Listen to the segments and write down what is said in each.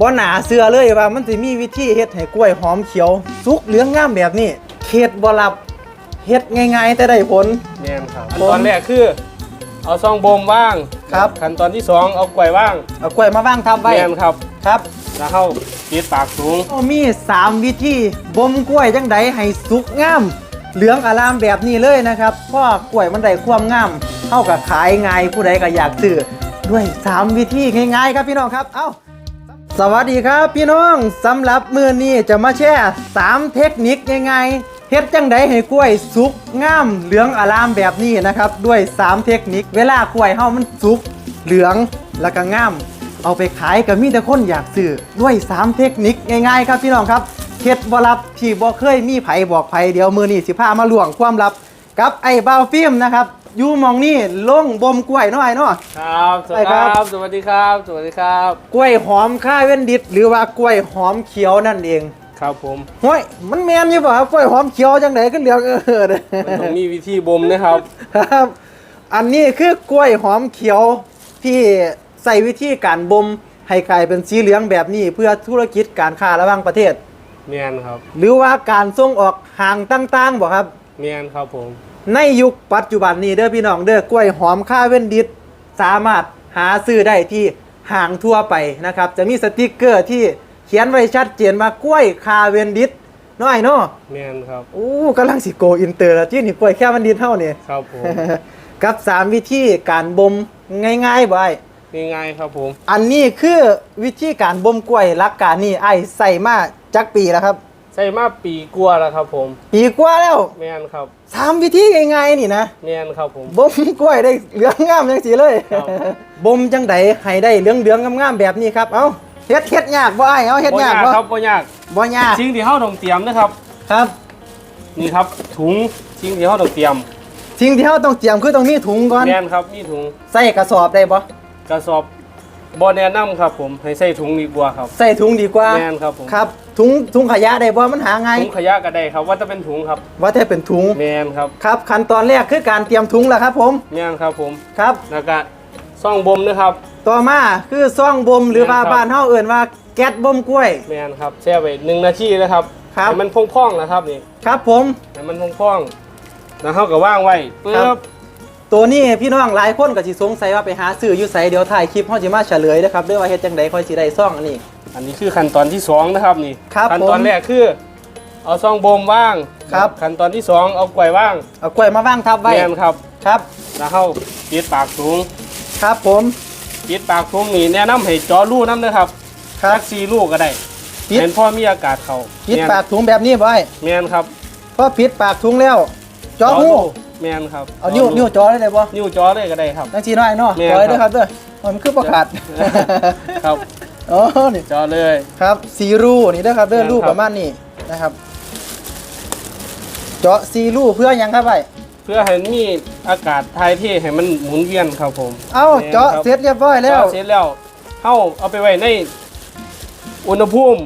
บ่หนาเสือเลยว่ามันสิมีวิธีเฮ็ดให้กล้วยหอมเขียว สุกเหลืองงามแบบนี้เฮ็ดบ่ลับเฮ็ดง่ายๆ แต่ได้ผลแม่นครับผมขั้นตอนแรกคือ เอาซองบ่มว่างครับ ขั้นตอนที่สองเอากล้วยว่างเอากล้วยมาวางทับไว้แม่นครับ ครับ แล้วเข้าปิดปากสูง มี 3 วิธีบ่มกล้วยจังใดให้สุกงาม เหลืองอารามแบบนี้เลยนะครับเพราะกล้วยมันได้ความงามเท่ากับขายง่ายผู้ใดก็อยากซื้อด้วย 3 วิธีง่ายๆ ครับพี่น้องครับ เอ้า สวัสดีครับพี่น้องสำหรับมือนี้จะมาแชร์3เทคนิคง่ายๆเฮ็ดจังใดให้กล้วยสุกง่ามเหลืองอารามแบบนี้นะครับ ด้วย 3 เทคนิค เวลากล้วยเฮามันสุกเหลืองแล้วก็ง่ามเอาไปขายก็มีแต่คนอยากซื้อด้วย 3 เทคนิคง่ายๆ ครับพี่น้องครับเคล็ดบ่ลับที่บ่เคยมีไผบอกไผเดี๋ยวมือนี้สิพามาล่วงความลับกับไอ้บาวฟิล์มนะครับ อยู่หมองนี่ลงบ่มกล้วยเนาะไอ้เนาะ ครับ สวัสดีไปคครัรับ บ สวัสดีครับ สวัสดีครับ กล้วยหอมค่าเว้นดิดหรือว่ากล้วยหอมเขียวนั่นเองครับผมห้ยมันแมนอยู่ป่ะครับกล้วยหอมเขียวจังไหนก็เหลืองเออเด้มันต้องมีวิธีบ่มนะครับ ครับ อันนี้คือกล้วยหอมเขียวที่ใส่วิธีการบ่มให้กลายเป็นสีเหลืองแบบนี้ เพื่อธุรกิจการค้าระหว่างประเทศ เมียนครับ หรือว่าการส่งออกห่างต่างๆบ่ครับ เมียนครับผม ในยุคปัจจุบันนี้เด้อพี่น้องเด้อกล้วยหอมค่าเว้นดิดสามารถหาซื้อได้ที่ห้างทั่วไปนะครับ จะมีสติกเกอร์ที่เขียนไว้ชัดเจนว่ากล้วยคาเวนดิดน้อยเนาะเมียนครับอู้กำลังสิโกอินเตอร์แล้วที่นี่กล้วยแค่เวนดิดเท่านี่ครับผม กับ3วิธีการบ่มง่ายๆบ่ไอ้ง่ายๆครับผม อันนี้คือวิธีการบ่มกล้วยหลักการนี่ไอ้ใส่มาจักปีแล้วครับ ใส่มาปีกลัวาแล้วครับผมปีกว่าแล้วเมียนครับสามวิธีง่ายๆนี่นะเมียนครับผม บ่มกล้วยได้เหลืองงามจังสีเลยครับ บ่มจังไดให้ได้เหลืองเหลืองๆงามๆแบบนี้ครับเอ้าเฮ็ดเฮ็ดยากบ่ไอ้ายเอาเฮ็ดยากบ่ครับบ่ยากบ่ยากสิ่งที่เฮาต้องเตรียมนะครับ ครับนี่ครับถุงสิ่งที่เฮาต้องเตรียมสิ่งที่เฮาต้องเตรียมคือต้องมีถุงก่อนแม่นครับมีถุงใส่กระสอบได้บ่กระสอบบ่แนะนํครับผมให้ใส่ถุงดีกว่าครับ ใส่ถุงดีกว่าแม่นครับผมครับ ถุงถุงขยะได้บ่มันหาง่ายถุงขยะก็ได้ครับ ว่าจะเป็นถุงครับว่าแต่เป็นถุงแม่นครับครับขั้นตอนแรกคือการเตรียมถุงแล้วครับ ผมแม่นครับผมครับ แล้วก็ซ่องบ่มนะครับ ต่อมาคือซ่องบ่มหรือว่าครับ บ้านเฮาเอิ้นว่าแก๊สบ่มกล้วย แม่นครับแช่ไว้หนึ่งนาทีนะครับครับ ให้มันพองๆนะครับนี่ครับผม ให้มันพองๆแล้วเฮาก็ว่างไว้ปึ๊ครับ บตัวนี้พี่น้องหลายคนก็สิสงสัยว่าไปหาซื้ออยู่ไสเดี๋ยวถ่ายคลิปเฮาสิมาเฉลยนะครับเด้อว่าเฮ็ดจังไดค่อยสิได้ซ่องอันนี้ อันนี้คือขั้นตอนที่สองนะครับนี่ครับขั้นตอนผมแรกคือ เอาซ่องบ่มว่างครับ ขั้นตอนที่สองเอากล้วยว่างเอากล้วยมาวางทับไว้แม่นครับ ครับแล้วเฮาปิดปากถุงครับผมปิดปากถุงนี่แนะนํให้เจอรูน้ำนะครับครับสักสี่ลูกก็ได้ปิดเห็นพ่อมีอากาศเข้าปิดแม่นปากถุงแบบนี้บ่ไอ้แม่นครับพอปิดปากถุงแล้วเจอหูแม่นครับเอานิ้วนิ้วจอได้เลยบ่นิ้วจอเลยก็ได้ครับจังซี่น้อยเนาะแม่นจอได้ครับเด้อครับเด้อมันคือบ่ขาดครับ อ๋อนี่จอเลย ครับสีรูนี่เด้อครับเด้อแม่นครับรูประมาณนี้นะครับ เจาะสีรูเพื่อหยังครับไอ้เพื่อให้มีอากาศถ่ายเทให้มันหมุนเวียนครับผมเอ้าแม่นเจาะครับเสร็จเรียบร้อยแล้วเจาะเสร็จแล้วเข้าเอาไปไว้ในอุณหภูมิ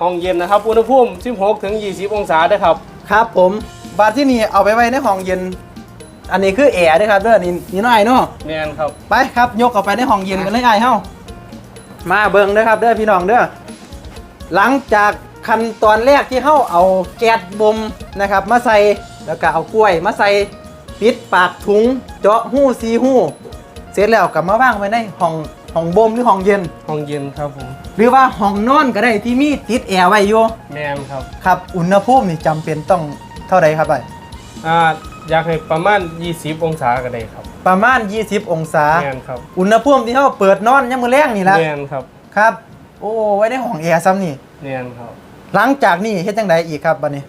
ห้องเย็นนะครับ อุณหภูมิ 16 ถึง 20 องศาเด้อครับ ครับผมบาดที่นี่เอาไปไว้ในห้องเย็น อันนี้คือแอร์เด้อครับเด้อนี่นี่น้อยเนาะแม่นครับ ไปครับยกออกไปในห้องเย็นกันเลยไอ้ายเฮา มาเบิ่งเด้อครับเด้อพี่น้องเด้อหลังจากขั้นตอนแรกที่เฮาเอาแก๊สบ่มนะครับ มาใส่แล้วก็เอากล้วย มาใส่ปิดปากถุงเจาะหูซีหูเสร็จแล้วก็มาว่างไว้ในห้องห้องบ่มหรือห้องเย็น ห้องเย็นครับผม หรือว่าห้องนอนก็ได้ที่มีติดแอร์ไว้อยู่แม่นครับครับอุณหภูมินี่จำเป็นต้องเท่าใดครับไอ้อ่าอยากให้ประมาณ 20 องศาก็ได้ครับ ประมาณ 20 องศา แม่นครับอุณหภูมิที่เฮาเปิดนอนยามมื้อแรงนี่ละแม่นครับครับ โอ้ไว้ในห้องแอร์ซ้ำนี่ แม่นครับ หลังจากนี้เฮ็ดจังไดอีกครับบัดนี้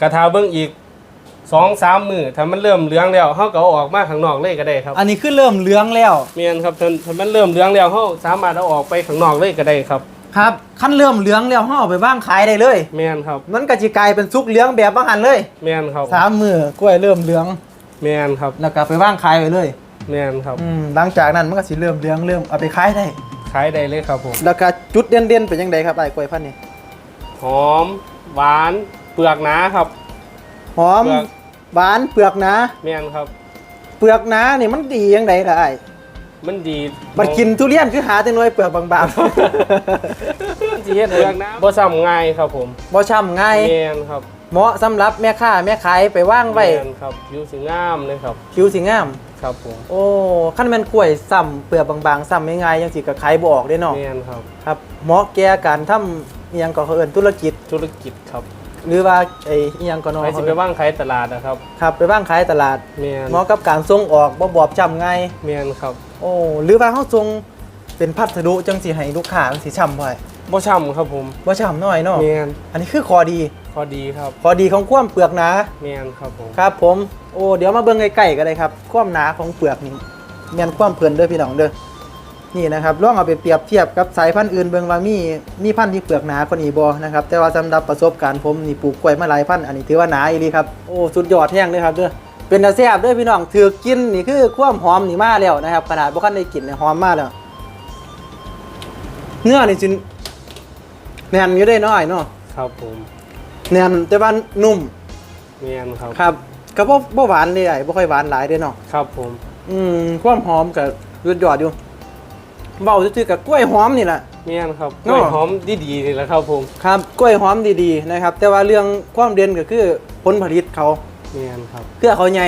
กระทาเบิ่งอีก2-3มื้อถ้ามันเริ่มเหลืองแล้วเฮาก็เอาออกมาข้างนอกเลยก็ได้ครับอันนี้คือเริ่มเหลืองแล้วแม่นครับถ้าถ้ามันเริ่มเหลืองแล้วเฮาสามารถเอาออกไปข้างนอกเลยก็ได้ครับครับขั้นเริ่มเหลืองแล้วเฮาเอาไปวางขายได้เลย แม่นครับ มันก็สิกลายเป็นซุกเหลืองแบบบางหันเลย แม่นครับสามมือกล้วยเริ่มเหลือง แม่นครับแล้วก็ไปวางขายไว้เลยแม่นครับอืมหลังจากนั้นมันก็สิเริ่มเหลืองเริ่มเอาไปขายได้ ขายได้เลยครับผม แล้วก็จุดเด่นๆเป็นจังไดครับไอ้กล้วยพันธุ์นี้หอม หวาน เปลือกหนาครับ หอมเปลือก หวานเปลือกหนาแม่นครับ เปลือกหนานี่มันดีจังไดล่ะไอ้มันดีมันกินทุเรียนคือหาแต่หน่วยเปลือกบางสิเฮ็ดให้บ่ซ้ำง่ายครับผม บ่ช้ำง่ายแม่นครับ เหมาะสำหรับแม่ค้าแม่ขายไปว่างไว้แม่นครับผิวสิงามเลยครับ ผิวสิงาม ครับผมโอ้ขั้นแม่นกล้วยซ้ำเปลือกบางๆซ้ำง่ายๆจังสิก็ขายบ่ออกเด้เนาะแม่นครับ ครับเหมาะแก่การทำอีหยังก็เขาเอิ้นธุรกิจ ธุรกิจครับหรือว่าไอ้อีหยังก็เนาะใครสิไปว่างขายตลาดนะครับครับไปว่างขายตลาด แม่นเหมาะกับการส่งออกบ่บอบช้ำง่ายแม่นครับโอ้หรือว่าเฮาส่งเป็นพัสดุจังสิให้ลูกค้าจังสิช้ำบ่อยบ่ช้ำครับผมบ่ช้ำน้อยเนาะแม่นอันนี้คือข้อดี พอดีครับข้อดีของความเปลือกหนาแม่นครับผมครับผมโอ้เดี๋ยวมาเบิ่งใกล้ๆกันเลยครับความหนาของเปลือกนี่แม่นความเพิ่นเด้อพี่น้องเด้อนี่นะครับลองเอาไปเปรียบเทียบกับสายพันธุ์อื่นเบิ่งว่ามีมีพันธุ์ที่เปลือกหนากว่านี้บ่นะครับแต่ว่าสำหรับประสบการณ์ผมนี่ปลูกกล้วยมาหลายพันธุ์อันนี้ถือว่าหนาอีหลีครับโอ้สุดยอดแห้งเลยครับเด้อเป็นตาแซ่บเด้อพี่น้องถือกินนี่คือความหอมนี่มาแล้วนะครับขนาดบ่คันได้กินเนี่ยหอมมาแล้วเนื้อนี่สิแน่นอยู่ได้น้อยเนาะครับผม แน่นแต่ว่านุ่มแม่นครับ ครับก็บ่บ่หวานเลยไอ้บ่ค่อยหวานหลายเด้เนาะครับผมอืมความหอมกับสุดยอดอยู่เบาซื่อๆกับกล้วยหอมนี่แหละแม่นครับกเนาะล้วยหอมดีๆนี่แหละครับผมครับกล้วยหอมดีๆนะครับ แต่ว่าเรื่องความเด่นก็คือผลผลิตเขาแม่นครับ เครือเขาใหญ่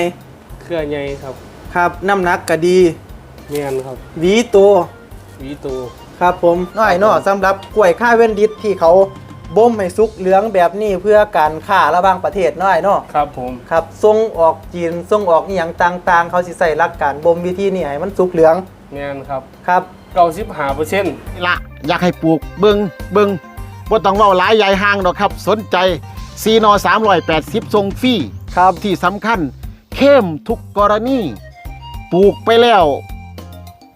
เครือใหญ่ครับครับน้ำหนักก็ดีแม่นครับหวีโต หวีตู ครับผมน้อยเนาะสำหรับกล้วยข้าวเว้นดิตที่เขา บ่มให้สุกเหลืองแบบนี้เพื่อการค้าระหว่างประเทศน้อยเนาะครับผมครับส่งออกจีนส่งออกอีหยังต่างๆ เขาสิใส่หลักการบ่มวิธีนี้ให้มันสุกเหลืองแม่นครับครับ95%นี่ละอยากให้ปลูกเบิงเบิงบ่ต้องเว้าหลายใหญ่ห่างดอกครับ สนใจซีนอ380ทรงฟรีครับที่สำคัญ เข้มทุกกรณี ปลูกไปแล้ว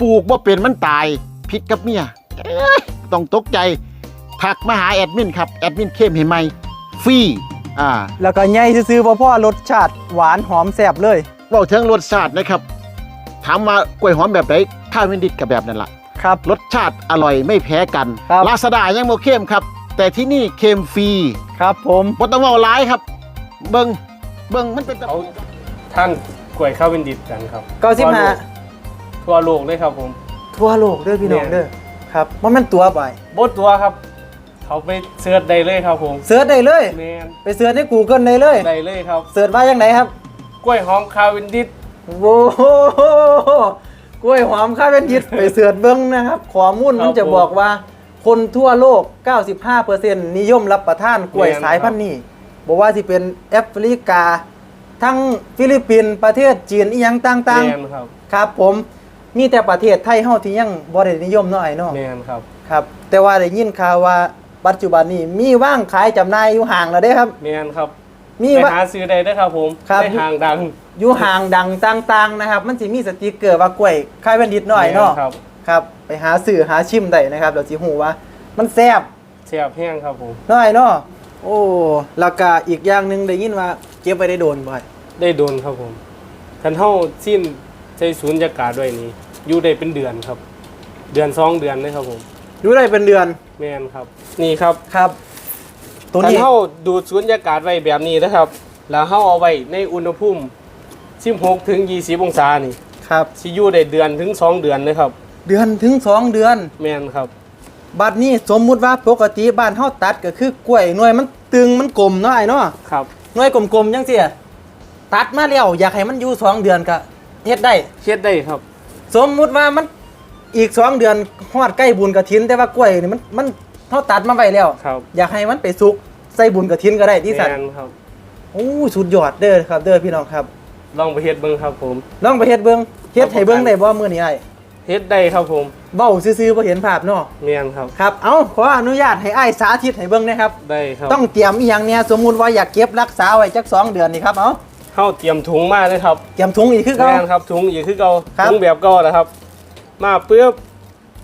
ปลูกบ่เป็นมันตายผิดกับเมียเอ้ยต้องตกใจ ทักมาหาแอดมินครับแอดมินเข้มให้ใหม่ฟรีอ่าแล้วก็ใหญ่ซื่อๆบ่พอรสชาติหวานหอมแซ่บเลยเว้าถึงรสชาตินะครับ ถามว่ากล้วยหอมแบบไหนข้าวเวนดิตกับแบบนั้นล่ะครับ รสชาติอร่อยไม่แพ้กันครับ ลาซาด้ายังโมเข้มครับ แต่ที่นี่เค็มฟรีครับผมบ่ต้องเว้าหลายครับ เบิงเบิงมันเป็นตะเขาท่านกล้วยข้าววินดิตกันครับเก้าสิบห้าทั่วโลกเลยครับผม ทั่วโลกเด้อพี่น้องเนี่ยเด้อครับว่ามันตัวไปบดตัวครับ เขาไปเสิร์ชได้เลยครับผมเสิร์ชได้เลย แมนไปเสิร์ชใน Google ได้เลย ได้เลยครับ เสิร์ชว่ายังไงครับ กล้วยหอมข้าววินดิตโว้โหกล้วยหอมข้าวเป็นยิดไปเสิร์ชเบิ้งนะครับข้อมูลมันจะบอกว่า คนทั่วโลก 95%นิยมรับประทานกล้วยสายพันธุ์นี้บอกว่าที่เป็นแอฟริกา ทั้งฟิลิปปินส์ประเทศจีนอีหยังต่างแมนครับๆ ครับผม มีแต่ประเทศไทยเฮาที่ยังบ่ได้นิยมเนาะไอ้เนาะแมนครับ ครับ แต่ว่าได้ยินข่าวว่า ปัจจุบันนี้มีว่างขายจำหน่ายอยู่ห่างแล้วเด้ครับ แมนครับมีไปว่า หาซื้อได้เด้อครับผมครับในห้างดังอยู่ห่างดังต่างๆนะครับ มันสิมีสติกเกอร์ว่ากล้วยคายแผ่นดินหน่อยเนาะแม่ครับครับ ไปหาสื่อหาชิมได้นะครับเดี๋ยวสิหูว่า มันแซ่บแซ่บแห้งครับผมหน่อยเนาะโอ้แล้วก็อีกอย่างหนึ่งได้ยินว่าเก็บไปได้โดนบ่อยได้โดนครับผมคันเฮาสิ้นใช้ศูนยากาศด้วยนี้อยู่ได้เป็นเดือนครับ เดือนสองเดือนเลยครับผม อยู่ได้เป็นเดือนแมนครับ นี่ครับครับ ตัวคันนี้เฮาดูดศูนยากาศไว้แบบนี้นะครับ แล้วเฮาเอาไว้ในอุณหภูมิ16ถึง20องศานี่ครับ สิอยู่ได้เดือนถึง 2 เดือนเลยครับ เดือนถึง2เดือน แมนครับ บัดนี้สมมุติว่าปกติบ้านเฮาตัดก็คือกล้วยหน่วยมันตึงมันกลมเนาะไอ้เนาะครับ หน่วยกลมๆจังซี่ตัดมาแล้วอยากให้มันอยู่สองเดือนก็เฮ็ดได้เฮ็ดได้ครับ สมมุติว่ามัน อีกสองเดือนฮอดใกล้บุญกระถิน แต่ว่ากล้วยนี่มันมันเท่าตัดมาไว้แล้ว ครับอยากให้มันไปสุกใส่บุญกระถินก็ได้ที่สัตแมว์นครับ โอ้สุดยอดเด้อครับ เด้อพี่น้องครับลองไปเฮ็ดเบิ่งครับผม ลองไปเฮ็ดเบิ่งเฮ็ดให้เบิ่งได้บ่มื้อนี้ไอ้เฮ็ดได้ครับผมเบ้าซื่อๆบ่เห็นภาพเนาะแมนครับ ครับเอ้าขออนุญาตให้อ้ายสาธิตให้เบิ่งนะครับ ได้ครับต้องเตรียมอีหยังเนี่ยสมมุติว่าอยากเก็บรักษาไว้จักสองเดือนนี่ครับเอ้าเฮาเตรียมถุงมาเลยครับเตรียมถุงอีกคือแมเก่านครับถุงอีกคือเก่าครับ ถุงแบบเก่านะครับ มาปึ๊บ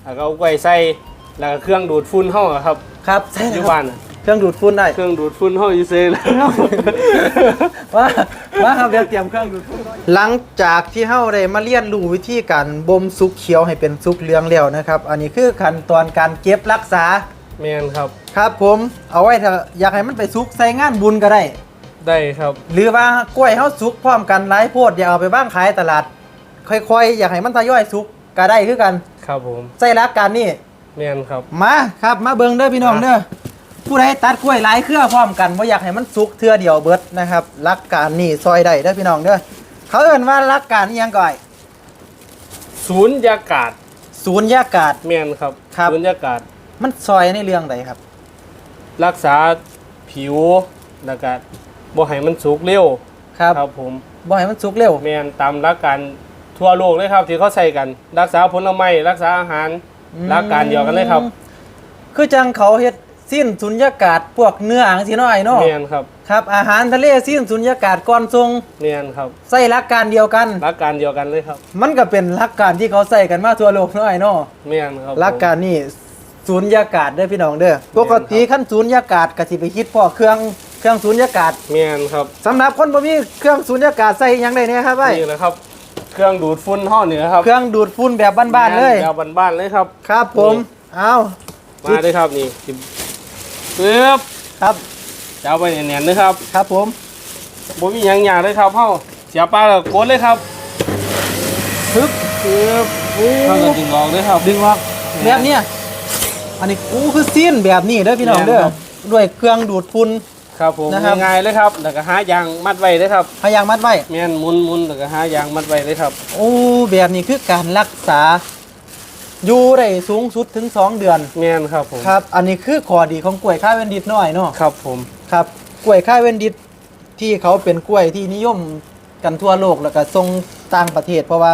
แล้วก็เอาไว้ใส่แล้วก็เครื่องดูดฝุ่นเฮาอะครับครับใช่อเลยยู่ครับบ้านน่ะเครื่องดูดฝุ่นได้ เครื่องดูดฝุ่นเฮาอยู่เซ่แล้ว ว่าว่าครับเดี๋ยวเตรียมเครื่องดูดฝุ่นหลังจากที่เฮาได้มาเรียนรู้วิธีการบ่มซุกเขียวให้เป็นซุกเหลืองแล้วนะครับ อันนี้คือขั้นตอนการเก็บรักษาแมนครับครับผมเอาไว้ถ้าอยากให้มันไปซุกใส่งานบุญก็ได้ ได้ครับหรือว่ากล้วยเฮาซุกพร้อมกันหลายโพดอย่าเอาไปบ้างขายตลาด ค่อยๆ อยากให้มันทยอยซุก ก็ได้คือกันครับผมใส่รักการนี่แม่นครับมาครับมาเบิ่งเด้อพี่น้องเด้อผู้ใดตัดกล้วยหลายเครือพร้อมกันบ่อยากให้มันสุกเทื่อเดียวเบิดนะครับหลักการนี่ซอยได้เด้อพี่น้องเด้อเขาเอิ้นว่าหลักการอิหยังก่อยศูนย์ยากาศศูนยากาศ แม่นครับครับ ศูนย์ยากาศมันซอยในเรื่องใดครับ รักษาผิวแล้วก็บ่ให้มันสุกเร็วครับครับผมบ่ให้มันสุกเร็ว แม่นตามหลักการ ทั่วโลกเลยครับ ที่เขาใช้กัน รักษาผลไม้รักษาอาหารอืมหลักการเดียวกันเลยครับคือจังเขาเฮ็ดสิ้นสุญญากาศพวกเนื้ออังสิน้อยเนาะแม่นครับครับอาหารทะเลสิ้นสุญญากาศก่อนทรงแม่นครับใส่หลักการเดียวกันหลักการเดียวกันเลยครับ มันก็เป็นหลักการที่เขาใส่กันมาทั่วโลกน้อยเนาะแม่นครับหลักการนี่สุญญากาศเด้อพี่น้องเด้อปกติขั้นสุญญากาศก็สิไปคิดพอเครื่องเครื่องสุญญากาศแม่นครับสำหรับคนบ่มีเครื่องสุญญากาศใส่หยังได้เนี่ยครับไอ้นี่แหละครับ เครื่องดูดฝุ่นห่อเหนือครับเครื่องดูดฝุ่นแบบบ้านๆเลยแวบ้านๆเลยครับ ครับผมเอามาเลยครับนี่สิปึ๊บครับจะเอาไปแน่นๆเลยครับ ครับผมบ่มีหยังยากเลยครับเฮาเสียบปลาแล้วกดเลยครับปึ๊บปึ๊บโอ้เฮาก็ดึงออกเลยครับดึงออกแบบเนี้ยอันนี้กูคือซีนแบบนี้เด้อพี่น้องเด้อแม่นครับด้วยเครื่องดูดฝุ่น ครับผมนะครับง่ายๆเลยครับแล้วก็หายางมัดไว้เลยครับพยายามมัดไว้ แม่นหมุนๆแล้วก็หายางมัดไว้เลยครับ โอ้แบบนี้คือการรักษา อยู่ได้สูงสุดถึง 2 เดือน แม่นครับผมครับ อันนี้คือข้อดีของกล้วยข้าวเวนดิตน้อยเนาะครับผมครับกล้วยข้าวเวนดิตที่เขาเป็นกล้วยที่นิยมกันทั่วโลกแล้วก็ส่งต่างประเทศ เพราะว่า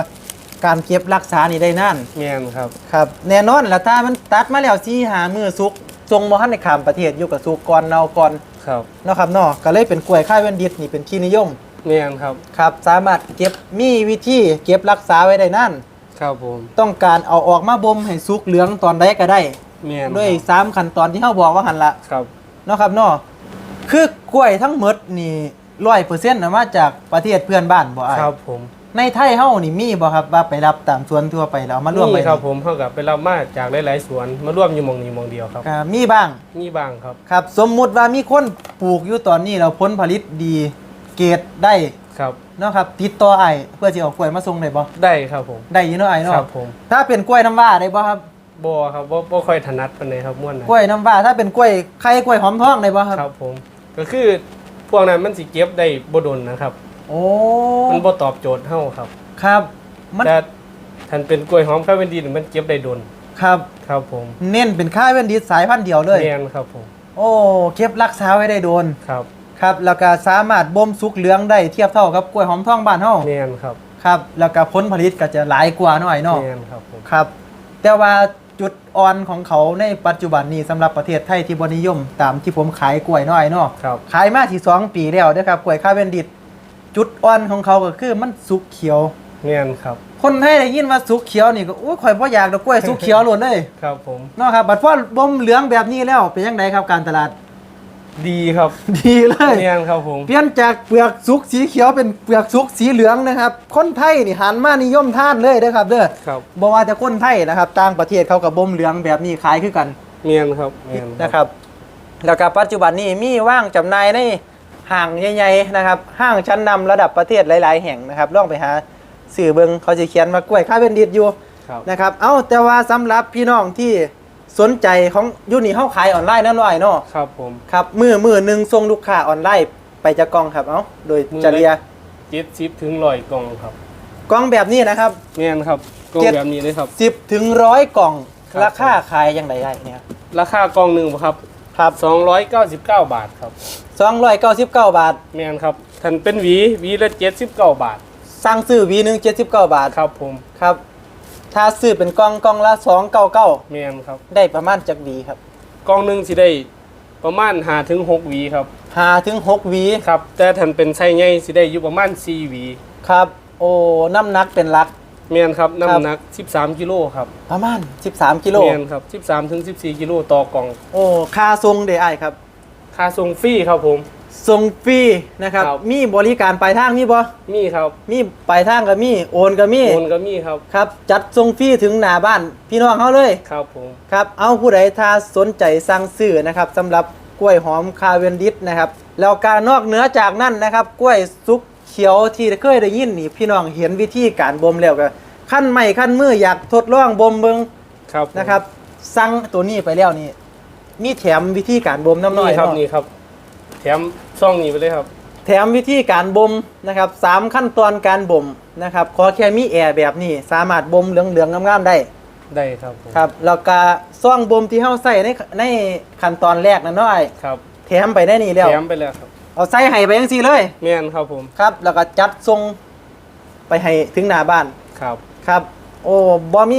การเก็บรักษานี่ได้นานแม่นครับครับแน่นอนแล้วถ้ามันตัดมาแล้วที่หามือสุกทรงบ่ทันในขามประเทศอยู่กับสุกก่อนเนาก่อน ครับเนาะครับเนาะก็เลยเป็นกล้วยข้าวเวนดิตนี่เป็นที่นิยมแม่นครับครับ สามารถเก็บมีวิธีเก็บรักษาไว้ได้นานครับผมต้องการเอาออกมาบ่มให้สุกเหลืองตอนใดก็ได้แม่นด้วยครับสามขั้นตอนที่เขาบอกว่าหันละครับเนาะครับเนาะคือกล้วยทั้งหมดนี่ร้อยเปอร์เซ็นต์มาจากประเทศเพื่อนบ้านบ่อ้ายครับผม ในไทยเฮานี่มีบ่ครับว่าไปรับตามสวนทั่วไปแล้วเอามาร่วมนี่ไปครับผมเท่ากับไปรับมาจากหลายๆสวนมาร่วมอยู่หมองนี้หมองเดียวครับ ก็มีบ้างนี่บ้างครับ ครับ สมมุติว่ามีคนปลูกอยู่ตอนนี้แล้วผลผลิตดีเกรดได้ครับ เนาะครับติดต่อไอ้ายเพื่อสิเอากล้วยมาส่งได้บ่ได้ครับผม ได้อยู่เนาะไอ้ายคเนาะรับผม ถ้าเป็นกล้วยน้ำว้าได้บ่ครับบ่ครับบ่บ่ค่อยถนัดปานใดครับม่วนนะกล้วยน้ำว้าถ้าเป็นกล้วยไข่กล้วยหอมทองได้บ่ครับ ครับผม ก็คือพวกนั้นมันสิเก็บได้บ่ดนนะครับ โอ้มันบ่ตอบโจทย์เฮาครับ ครับ มันแต่ท่านเป็นกล้วยหอมข้าวเวนดีนี่มันเก็บได้ดนครับ ครับผมเน้นเป็นค่ายเวนดิสสายพันธุ์เดียวเลย แม่นครับผมโอ้เก็บรักษาไว้ได้โดน ครับครับ แล้วก็สามารถบ่มสุกเหลืองได้เทียบเท่ากับกล้วยหอมทองบ้านเฮาแม่นครับครับ แล้วก็ผลผลิตก็จะหลายกว่าหน่อยเนาะแม่นครับผมครับ แต่ว่าจุดอ่อนของเขาในปัจจุบันนี้สำหรับประเทศไทยที่บ่นิยม ตามที่ผมขายกล้วยน้อยเนาะครับขายมาที่สองปีแล้วเด้อครับกล้วยค่าเวนดิส จุดอ่อนของเขาก็คือมันสุกเขียวแม่นครับ คนไทยได้ยินว่าสุกเขียวนี่ก็โอ้ยข่อยบ่อยากดอกกล้วยสุกเขียวโลดเลยครับผม เนาะครับบัดพอบ่มเหลืองแบบนี้แล้วเป็นยังไงครับการตลาด ดีครับ ดีเลยแม่นครับผม เปลี่ยนจากเปลือกสุกสีเขียวเป็นเปลือกสุกสีเหลืองนะครับ คนไทยนี่หันมานิยมทานเลยนะครับ เด้อครับ บ่ว่าแต่คนไทยนะครับต่างประเทศเขากับบ่มเหลืองแบบนี้ขายคือกันแม่นครับแม่นนะครับ แล้วก็ปัจจุบันนี้มีว่างจำหน่ายใน ห้างใหญ่ๆนะครับห้างชั้นนำระดับประเทศหลายๆ แห่งนะครับลองไปหาสื่อเบิงเขาจะเขียนว่ากล้วยข้าวเป็นดิดอยู่ครับนะครับ เอ้าแต่ว่าสำหรับพี่น้องที่สนใจของยูนี่เฮาขายออนไลน์นั่นว่าไอ้เนาะครับผมครับมือมือหนึ่งส่งลูกค้าออนไลน์ไปจะกล่องครับเอ้าโดยมื้อละเฉลี่ย70ถึง100กล่องครับกล่องแบบนี้นะครับแม่นครับกล่องเจ็ดแบบนี้เลยครับ10ถึงร้อยกล่องครับราคาขายยังไงได้เนี่ยราคากล่องหนึงบ่ครับ ครับ299 บาทครับ299 บาทแม่นครับท่านเป็นหวีหวีละ79 บาท สั่งซื้อวีหนึ่ง79 บาทครับผมครับ ถ้าซื้อเป็นกล่องกล่องละ299แม่นครับได้ประมาณจักหวีครับกล่องหนึงสิได้ประมาณ5ถึง6หวีครับ5ถึง6หวีครับแต่ท่านเป็นไซส์ใหญ่สิได้อยู่ประมาณ4หวีครับ โอ้น้ำหนักเป็นหลัก แม่นครับครับน้ำหนัก 13 กิโลครับประมาณ 13 กิโลแม่นครับ 13ถึง14 กิโลต่อกล่อง โอ้ค่าทรงเดไอายครับค่าส่งฟรีครับผมส่งฟรีนะครับ ครับ มีบริการปลายทางมีบ่มีครับมีปลายทางก็มีโอนก็มีโอนก็มีครับครับ จัดส่งฟรีถึงหน้าบ้าน พี่น้องเขาเลย ครับผมครับ เอาผู้ใดถ้าสนใจสั่งซื้อนะครับสำหรับกล้วยหอมคาเวนดิสนะครับ แล้วการนอกเหนือจากนั้นนะครับ กล้วยซุกเขียวที่เคยได้ยินนี่พี่น้องเห็นวิธีการบ่มแล้วก็ขั้นใหม่ขั้นมืออยากทดลองบ่มเบิงครับผมนะครับสั่งตัวนี้ไปแล้วนี่มีแถมวิธีการบ่มน้ำน้อยนี่ครับเนาะนี่ครับ แถมซ่องนี้ไปเลยครับ แถมวิธีการบ่มนะครับสามขั้นตอนการบ่มนะครับขอแค่มีแอร์แบบนี้สามารถบ่มเหลืองๆงามๆได้ได้ครับผมครับแล้วก็ซ่องบ่มที่เฮาใส่ในในขั้นตอนแรกนั่นเนาะไอ้ครับ แถมไปได้นี่แล้วแถมไปแล้วครับ เอาใส่ให้ไปจังซี่เลย แม่นครับผมครับ แล้วก็จัดส่งไปให้ถึงหน้าบ้าน ครับครับ โอ้บ่มี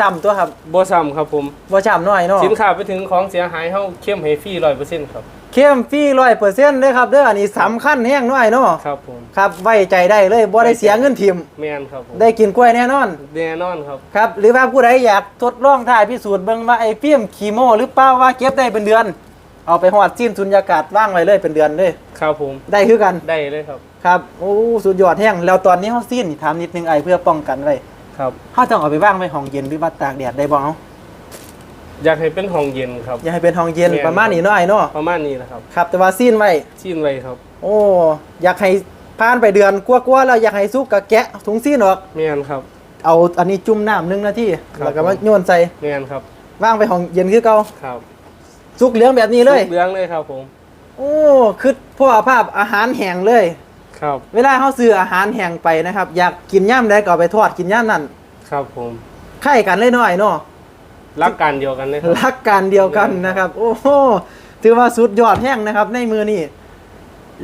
จำตัวครับบ่ซ้ำครับผมบ่จำน้อยเนาะสินค้าไปถึงของเสียหายเฮาเข้มให้ฟรี100%ครับเข้มฟรี100%เด้อครับเด้ออันนี้สำคัญแฮงน้อยเนาะครับผมครับไว้ใจได้เลยบ่ได้เสียเงินทิมแม่นครับผมได้กินกล้วยแน่นอนแน่นอนครับครับ หรือว่าผู้ใดอยากทดลองถ่ายพิสูจน์เบิ่งว่าไอ้ฟิล์มคีโมหรือเปล่าว่าเก็บได้เป็นเดือน เอาไปหอดสิ้นสุญญากาศว่างไว้เลยเป็นเดือนเลย ครับผมได้คือกันได้เลยครับ ครับโอ้สุดยอดแฮงแล้วตอนนี้เฮาสิ้นนี่ถามนิดนึงไอ้เพื่อป้องกันไว้ครับเฮาต้องเอาไปว่างไว้ห้องเย็นหรือว่าตากแดดได้บ่เฮาอยากให้เป็นห้องเย็นครับ อย่าให้เป็นห้องเย็นแม่น ประมาณนี้เนาะไอ้เนาะประมาณนี้นะครับครับ แต่ว่าสิ้นไว้ชิ้นไว้ครับโอ้อยากให้ผ่านไปเดือนกว่าๆแล้วอยากให้สุกก็แกะถุงซีนออก แม่นครับ เอาอันนี้จุ่มน้ำหนึ่งนาทีครับแล้วก็มาโยนใส่แม่นครับว่างไปห้องเย็นคือเก่าครับ สุกเหลืองแบบนี้เลยทุกเรื่องเลยครับผม โอ้คือพ่อภาพอาหารแห้งเลย ครับ เวลาเขาซื้ออาหารแห้งไปนะครับ อยากกินย่ำใดก็เอาไปทอดกินย่ำนั่นครับผมไข่กันเลยหน่อยเนาะรักการเดียวกันเลยครับรักกันเดียวกันนะครับ โอ้โหถือว่าสุดยอดแห้งนะครับ ในมือนี่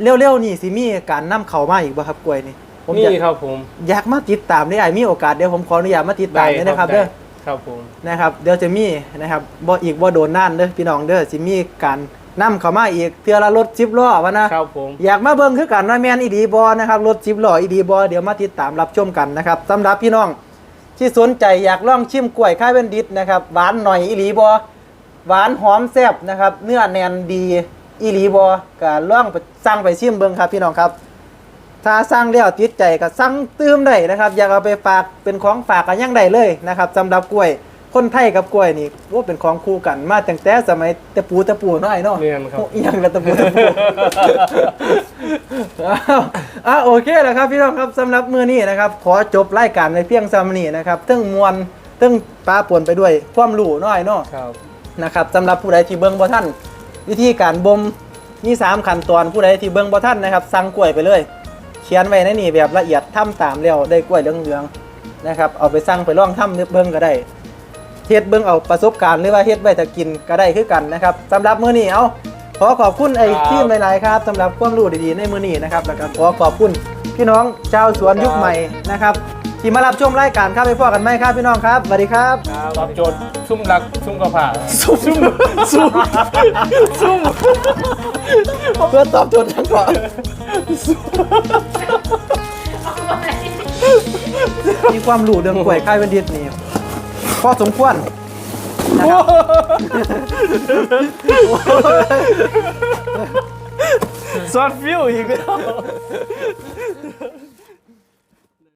เร็วๆนี่สิมีการนำเขามาอีกบ่ครับกล้วยนี่ผมอยากนี่ครับผม อยากมาติดตามได้ไอ้มีโอกาสเดี๋ยวผมขออนุญาตมาติดตามด้วยนะครับได้เด้อ ครับผมนะครับเดี๋ยวจะมีนะครับบ่อีกบ่โดนนั่นเด้อพี่น้องเด้อสิมีการนำเข้ามาอีกเทื่อละรถจิบล้อวะนะครับผมอยากมาเบิ่งคือกันว่าแม่นอีดีบ่นะครับรถจิบล้ออีดีบ่เดี๋ยวมาติดตามรับชมกันนะครับสำหรับพี่น้องที่สนใจอยากลองชิมกล้วยข้าวเวนดิตนะครับหวานหน่อยอีหลีบ่หวานหอมแซ่บนะครับเนื้อแน่นดีอีหลีบ่ก็ลองไปสั่งไปชิมเบิ่งครับพี่น้องครับ ถ้าสั่งแล้วติดใจก็สั่งตื้มได้นะครับ อยากเอาไปฝากเป็นของฝากกันยังได้เลยนะครับสำหรับกล้วย คนไทยกับกล้วยนี่ว่าเป็นของคู่กันมาตั้งแต่สมัยตะปูตะปูน้อยเนาะเรียนครับ โอ้อิหยังละตะปูตะปู อ้าวอะโอเคแล้วครับพี่น้องครับสำหรับมือนี้นะครับ ขอจบรายการในเพียงซ้ำนี้นะครับเทั้งมวลเทั้งปลาป่วนไปด้วยความรู้น้อยเนาะ ครับ นะครับสำหรับผู้ใดที่เบิ้งบ่ท่านวิธีการบ่มมีสามขั้นตอนผู้ใดที่เบิ้งบ่ท่านนะครับสั่งกล้วยไปเลยเขียนไว้ในนี่แบบละเอียดทำตามแล้วได้กล้วยเหลืองๆนะครับเอาไปสั่งไปลองทำเบิ้งก็ได้เฮ็ดเบิ้งเอาประสบการณ์หรือว่าเฮ็ดไว้ถ้ากินก็ได้คือกันนะครับสำหรับมื้อนี้เอาขอขอบคุณไอ้ครับทีมหลายๆครับสำหรับความรู้ดีๆในมื้อนี้นะครับแล้วก็ขอขอบคุณพี่น้องชาวสวนยุคใหม่นะครับที่มารับชมรายการครับไปพบกันไหมครับพี่น้องครับสวัสดีครับตอบโจทย์ซุ่มรักซุ่มกระผาซุ่มซุ่มซุ่มซุ่มเพื่อตอบโจทย์ทั้งก่อน มีความรู้เรื่องกล้วยค่เป็นดิตนี่พอสมควรนะครับซอสฟิวอีกแล้ว